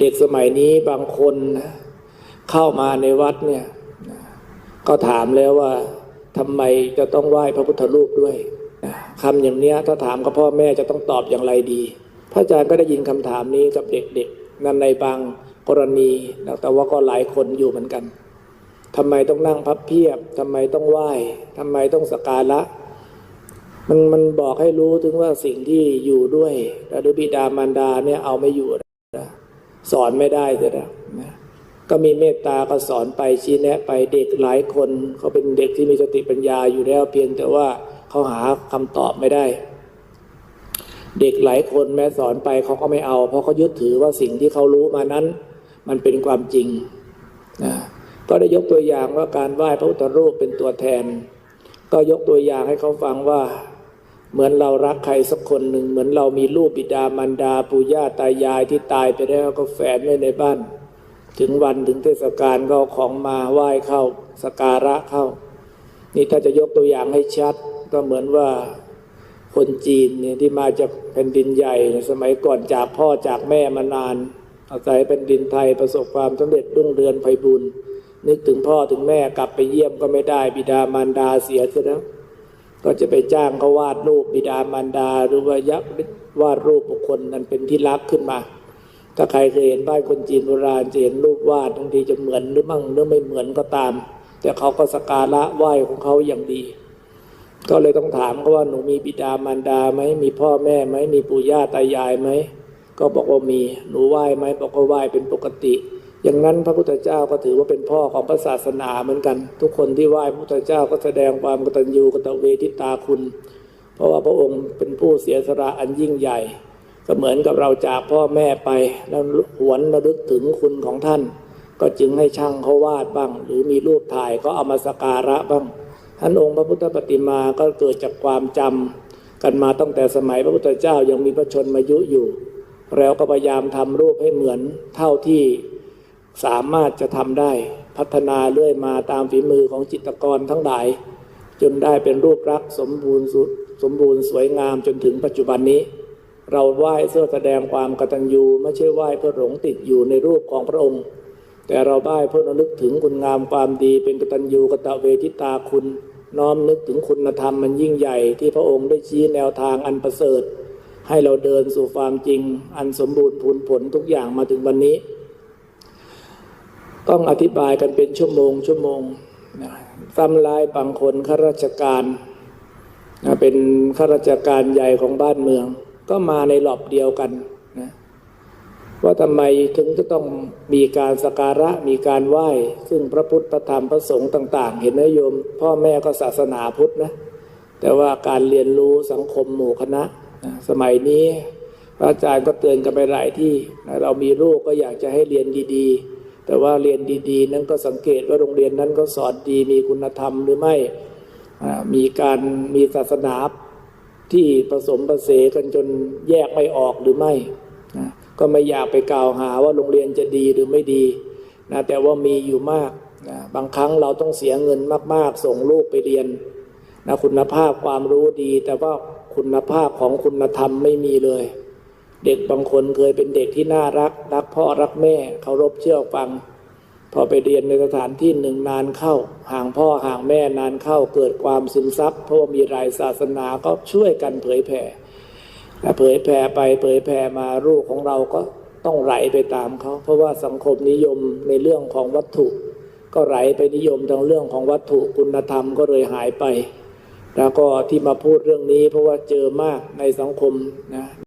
เด็กสมัยนี้บางคนนะเข้ามาในวัดเนี่ย ก็ถามแล้วว่าทำไมจะต้องไหว้พระพุทธรูปด้วยคำอย่างเนี้ยถ้าถามกับพ่อแม่จะต้องตอบอย่างไรดี พระอาจารย์ก็ได้ยินคำถามนี้กับเด็กๆนั่นในบางกรณีแต่ว่าก็หลายคนอยู่เหมือนกันทำไมต้องนั่งพับเพียบทำไมต้องไหว้ทำไมต้องสการะมันมันบอกให้รู้ถึงว่าสิ่งที่อยู่ด้วยหรือบิดามารดาเนี่ยเอาไม่อยู่ สอนไม่ได้เลยนะนะก็มีเมตตาก็สอนไปชี้แนะไปเด็กหลายคนเขาเป็นเด็กที่มีสติปัญญาอยู่แล้วเพียงแต่ว่าเขาหาคำตอบไม่ได้ เด็กหลายคนแม้สอนไปเขาก็ไม่เอา เพราะเขายึดถือว่าสิ่งที่เขารู้มานั้น มันเป็นความจริงนะก็ได้ยกตัวอย่างว่าการไหว้พระพุทธรูปเป็นตัวแทน ก็ยกตัวอย่างให้เขาฟังว่า เหมือนเรารักใครสักคนหนึ่ง เหมือนเรามีลูกบิดามารดาปู่ย่าตายายที่ตายไปแล้วก็แฝนไว้ในบ้าน ถึงวันถึงเทศกาลก็ของมาไหว้เข้าสการะเข้า นี่ถ้าจะยกตัวอย่างให้ชัด ก็เหมือนว่าคนจีนเนี่ยที่มาจากแผ่นดินใหญ่ สมัยก่อนจากพ่อจากแม่มานาน อาศัยแผ่นดินไทยประสบความสำเร็จรุ่งเรืองไพบุญนึกถึงพ่อถึงแม่กลับไปเยี่ยมก็ไม่ได้บิดามารดาเสียซะแล้ว ก็จะไปจ้างเขาวาดรูปบิดามารดา หรือว่ายักวาดรูปบุคคลนั้นเป็นที่รักขึ้นมา ถ้าใครเคยเห็นบ้านคนจีนโบราณจะเห็นรูปวาดบางทีจะเหมือนหรือมั่งหรือไม่เหมือนก็ตาม แต่เขาก็สกการะไหว้ของเขาอย่างดี ก็เลยต้องถามเขาว่าหนูมีบิดามารดาไหมมีพ่อแม่ไหมมีปู่ย่าตายายไหมก็บอกว่ามีหนูไหว้ไหมบอกว่าไหว้เป็นปกติ อย่างนั้นพระพุทธเจ้าก็ถือว่าเป็นพ่อของพระศาสนาเหมือนกัน ทุกคนที่ไหว้พระพุทธเจ้าก็แสดงความกตัญญูกตเวทิตาคุณ เพราะว่าพระองค์เป็นผู้เสียสละอันยิ่งใหญ่ ก็เหมือนกับเราจากพ่อแม่ไปแล้วหวนระลึกถึงคุณของท่าน ก็จึงให้ช่างเขาวาดบ้าง หรือมีรูปถ่ายก็เอามาสักการะบ้างท่านองค์พระพุทธปฏิมาก็เกิดจากความจำกันมาตั้งแต่สมัยพระพุทธเจ้ายังมีพระชนมายุอยู่ แล้วก็พยายามทำรูปให้เหมือนเท่าที่ สามารถจะทำได้พัฒนาเรื่อยมาตามฝีมือของจิตรกรทั้งหลาย จนได้เป็นรูปรักษณ์สมบูรณ์สุสมบูรณ์สวยงามจนถึงปัจจุบันนี้ เราไหว้เพื่อแสดงความกตัญญูไม่ใช่ไหว้เพื่อหลงติดอยู่ในรูปของพระองค์ แต่เราไหว้เพื่อระลึกถึงคุณงามความดีเป็นกตัญญูกตเวทิตาคุณ น้อมนึกถึงคุณธรรมมันยิ่งใหญ่ ที่พระองค์ได้ชี้แนวทางอันประเสริฐ ให้เราเดินสู่ความจริง อันสมบูรณ์ผลผลทุกอย่างมาถึงวันนี้ ต้องอธิบายกันเป็นชั่วโมงชั่วโมงนะซ้ำลายบางคนข้าราชการนะเป็นข้าราชการใหญ่ของบ้านเมือง ก็มาในหลอบเดียวกันนะว่าทำไมถึงจะต้องมีการสกการะมีการไหว้ ซึ่งพระพุทธพระธรรมพระสงฆ์ต่าง ๆ เห็นไหมโยม พ่อแม่ก็ศาสนาพุทธนะแต่ว่าการเรียนรู้สังคมหมู่คณะนะสมัยนี้ พระอาจารย์ก็เตือนกันไปหลายที่นะเรามีลูกก็อยากจะให้เรียนดี ๆ แต่ว่าเรียนดีๆ นั้นก็สังเกตว่าโรงเรียนนั้นก็สอนดีมีคุณธรรมหรือไม่มีการมีศาสนาที่ผสมประเสกันจนแยกไม่ออกหรือไม่ ก็ไม่อยากไปกล่าวหาว่าโรงเรียนจะดีหรือไม่ดีนะแต่ว่ามีอยู่มากนะบางครั้งเราต้องเสียเงินมาก ๆ ส่งลูกไปเรียนนะคุณภาพความรู้ดี แต่ว่าคุณภาพของคุณธรรมไม่มีเลย เด็กบางคนเคยเป็นเด็กที่น่ารัก รักพ่อรักแม่เคารพเชื่อฟัง พอไปเรียนในสถานที่หนึ่งนานเข้า ห่างพ่อห่างแม่นานเข้าเกิดความซึมซับเพราะว่ามีรายศาสนาก็ช่วยกันเผยแผ่เผยแผ่ไปเผยแผ่มาลูกของเราก็ต้องไหลไปตามเขาเพราะว่าสังคมนิยมในเรื่องของวัตถุ ก็ไหลไปนิยมทางเรื่องของวัตถุคุณธรรมก็เลยหายไป แล้วก็ที่มาพูดเรื่องนี้เพราะว่าเจอมากในสังคมนะ